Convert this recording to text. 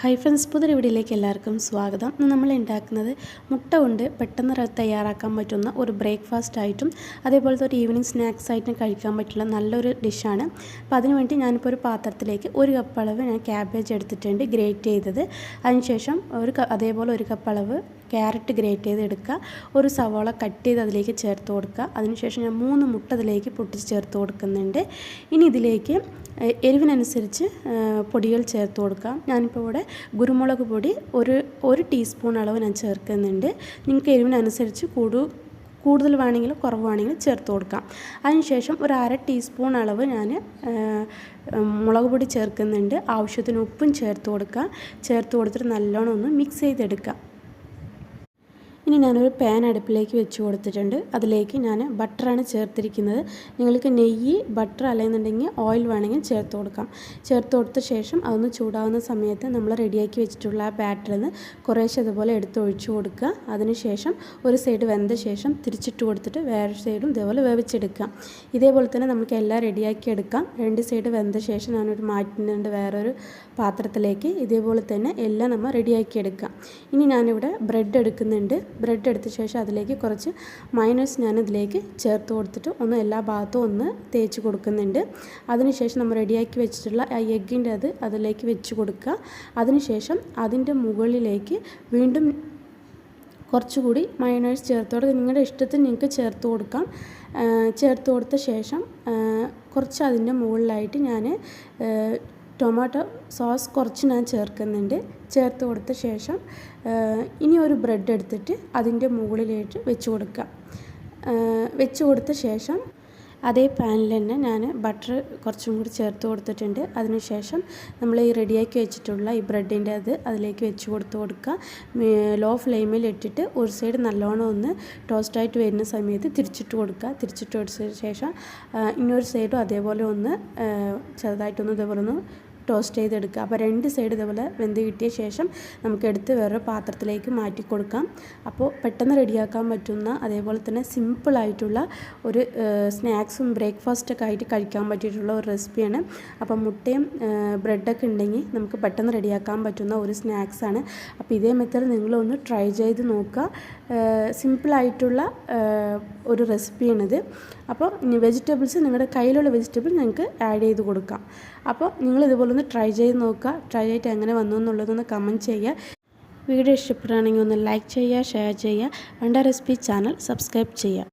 Hi friends പുതിയ വീഡിയോയിലേക്ക് എല്ലാവർക്കും സ്വാഗതം. ഇന്ന് നമ്മൾ ഉണ്ടാക്കുന്നത് മുട്ട കൊണ്ട് പെട്ടെന്ന് തയ്യാറാക്കാൻ പറ്റുന്ന ഒരു ബ്രേക്ക്ഫാസ്റ്റ് ആയിട്ടും അതേപോലത്തെ ഒരു ഈവനിങ് സ്നാക്സ് ആയിട്ടും കഴിക്കാൻ പറ്റുന്ന നല്ലൊരു ഡിഷാണ് അപ്പോൾ അതിനുവേണ്ടി ഞാനിപ്പോൾ ഒരു പാത്രത്തിലേക്ക് ഒരു കപ്പ് അളവ് ഞാൻ ക്യാബേജ് എടുത്തിട്ടുണ്ട് ഗ്രേറ്റ് ചെയ്തത്. അതിനുശേഷം ഒരു അതേപോലെ ഒരു കപ്പ് അളവ് ക്യാരറ്റ് ഗ്രേറ്റ് ചെയ്ത് എടുക്കുക. ഒരു സവാള കട്ട് ചെയ്ത് അതിലേക്ക് ചേർത്ത് കൊടുക്കുക. അതിനുശേഷം ഞാൻ മൂന്ന് മുട്ട അതിലേക്ക് പൊട്ടിച്ച് ചേർത്ത് കൊടുക്കുന്നുണ്ട്. ഇനി ഇതിലേക്ക് എരിവിനനുസരിച്ച് പൊടികൾ ചേർത്ത് കൊടുക്കാം. ഞാനിപ്പോൾ ഇവിടെ കുരുമുളക് പൊടി ഒരു ഒരു ടീസ്പൂൺ അളവ് ഞാൻ ചേർക്കുന്നുണ്ട്. നിങ്ങൾക്ക് എരിവിനനുസരിച്ച് കൂടു കൂടുതൽ വേണമെങ്കിൽ കുറവ് വേണമെങ്കിൽ ചേർത്ത് കൊടുക്കാം. അതിനുശേഷം ഒരു അര ടീസ്പൂൺ അളവ് ഞാൻ മുളക് പൊടി ചേർക്കുന്നുണ്ട്. ആവശ്യത്തിന് ഉപ്പും ചേർത്ത് കൊടുക്കുക ചേർത്ത് കൊടുത്തിട്ട് നല്ലോണം ഒന്ന് മിക്സ് ചെയ്തെടുക്കാം. ഇനി ഞാനൊരു പാൻ അടുപ്പിലേക്ക് വെച്ച് കൊടുത്തിട്ടുണ്ട്. അതിലേക്ക് ഞാൻ ബട്ടറാണ് ചേർത്തിരിക്കുന്നത്. നിങ്ങൾക്ക് നെയ്യ് ബട്ടർ അല്ലെന്നുണ്ടെങ്കിൽ ഓയിൽ വേണമെങ്കിൽ ചേർത്ത് കൊടുക്കാം. ചേർത്ത് കൊടുത്ത ശേഷം അതൊന്ന് ചൂടാവുന്ന സമയത്ത് നമ്മൾ റെഡിയാക്കി വെച്ചിട്ടുള്ള ആ ബാറ്ററിൽ നിന്ന് കുറേശ്ശെ അതുപോലെ എടുത്ത് ഒഴിച്ചു കൊടുക്കുക. അതിനുശേഷം ഒരു സൈഡ് വെന്ത ശേഷം തിരിച്ചിട്ട് കൊടുത്തിട്ട് വേറെ സൈഡും ഇതേപോലെ വേവിച്ചെടുക്കാം. ഇതേപോലെ തന്നെ നമുക്ക് എല്ലാം റെഡിയാക്കി എടുക്കാം. രണ്ട് സൈഡ് വെന്ത ശേഷം ഞാനൊരു മാറ്റുന്നുണ്ട് വേറൊരു പാത്രത്തിലേക്ക്. ഇതേപോലെ തന്നെ എല്ലാം നമ്മൾ റെഡിയാക്കി എടുക്കാം. ഇനി ഞാനിവിടെ ബ്രെഡ് എടുക്കുന്നുണ്ട്. ബ്രെഡ് എടുത്ത ശേഷം അതിലേക്ക് കുറച്ച് മൈനസ് ഞാൻ ഇതിലേക്ക് ചേർത്ത് കൊടുത്തിട്ട് ഒന്ന് എല്ലാ ഭാഗത്തും ഒന്ന് തേച്ച് കൊടുക്കുന്നുണ്ട്. അതിനുശേഷം നമ്മൾ റെഡിയാക്കി വെച്ചിട്ടുള്ള ആ എഗ്ഗിന്റെ അത് അതിലേക്ക് വെച്ച് കൊടുക്കുക. അതിനുശേഷം അതിന്റെ മുകളിലേക്ക് വീണ്ടും കുറച്ചുകൂടി മയണൈസ് ചേർത്ത് കൊടുക്കുക നിങ്ങളുടെ ഇഷ്ടത്തിന് നിങ്ങൾക്ക് ചേർത്ത് കൊടുക്കാം. ചേർത്ത് കൊടുത്ത ശേഷം കുറച്ച് അതിന്റെ മുകളിലായിട്ട് ഞാൻ ടൊമാറ്റോ സോസ് കുറച്ച് ഞാൻ ചേർക്കുന്നുണ്ട്. ചേർത്ത് കൊടുത്ത ശേഷം ഇനി ഒരു ബ്രെഡ് എടുത്തിട്ട് അതിന്റെ മുകളിലേക്ക് വെച്ച് കൊടുക്കുക. വെച്ച് കൊടുത്ത ശേഷം അതേ പാനിൽ തന്നെ ഞാൻ ബട്ടർ കുറച്ചും കൂടി ചേർത്ത് കൊടുത്തിട്ടുണ്ട്. അതിനുശേഷം നമ്മൾ ഈ റെഡിയാക്കി വെച്ചിട്ടുള്ള ഈ ബ്രെഡിന്റെ അത് അതിലേക്ക് വെച്ച് കൊടുത്ത് കൊടുക്കുക. ലോ ഫ്ലെയിമിൽ ഇട്ടിട്ട് ഒരു സൈഡ് നല്ലോണം ഒന്ന് ടോസ്റ്റായിട്ട് വരുന്ന സമയത്ത് തിരിച്ചിട്ട് കൊടുക്കുക. തിരിച്ചിട്ട് കൊടുത്തതിന് ശേഷം ഇന്നൊരു സൈഡും അതേപോലെ ഒന്ന് ചെറുതായിട്ടൊന്ന് ഇതേപോലെ ഒന്ന് ടോസ്റ്റ് ചെയ്തെടുക്കുക. അപ്പോൾ രണ്ട് സൈഡ് ഇതുപോലെ വെന്ത് കിട്ടിയ ശേഷം നമുക്ക് എടുത്ത് വേറൊരു പാത്രത്തിലേക്ക് മാറ്റി കൊടുക്കാം. അപ്പോൾ പെട്ടെന്ന് റെഡിയാക്കാൻ പറ്റുന്ന അതേപോലെ തന്നെ സിമ്പിളായിട്ടുള്ള ഒരു സ്നാക്സും ബ്രേക്ക്ഫാസ്റ്റൊക്കെ ആയിട്ട് കഴിക്കാൻ പറ്റിയിട്ടുള്ള ഒരു റെസിപ്പിയാണ് അപ്പോൾ മുട്ടയും ബ്രെഡൊക്കെ ഉണ്ടെങ്കിൽ നമുക്ക് പെട്ടെന്ന് റെഡിയാക്കാൻ പറ്റുന്ന ഒരു സ്നാക്സാണ് അപ്പോൾ ഇതേ മെത്തേഡ് നിങ്ങളൊന്ന് ട്രൈ ചെയ്ത് നോക്കുക. സിമ്പിളായിട്ടുള്ള ഒരു റെസിപ്പിയാണിത് അപ്പോൾ വെജിറ്റബിൾസ് നിങ്ങളുടെ കയ്യിലുള്ള വെജിറ്റബിൾ നിങ്ങൾക്ക് ആഡ് ചെയ്ത് കൊടുക്കാം. അപ്പോൾ നിങ്ങൾ ഇതുപോലെ ഒന്ന് ട്രൈ ചെയ്ത് നോക്കുക. ട്രൈ ചെയ്തിട്ട് എങ്ങനെ വന്നു എന്നുള്ളതൊന്ന് കമന്റ് ചെയ്യുക. വീഡിയോ ഇഷ്ടപ്പെടുകയാണെങ്കിൽ ഒന്ന് ലൈക്ക് ചെയ്യുക ഷെയർ ചെയ്യുക. വേണ്ട റെസിപ്പി ചാനൽ സബ്സ്ക്രൈബ് ചെയ്യുക.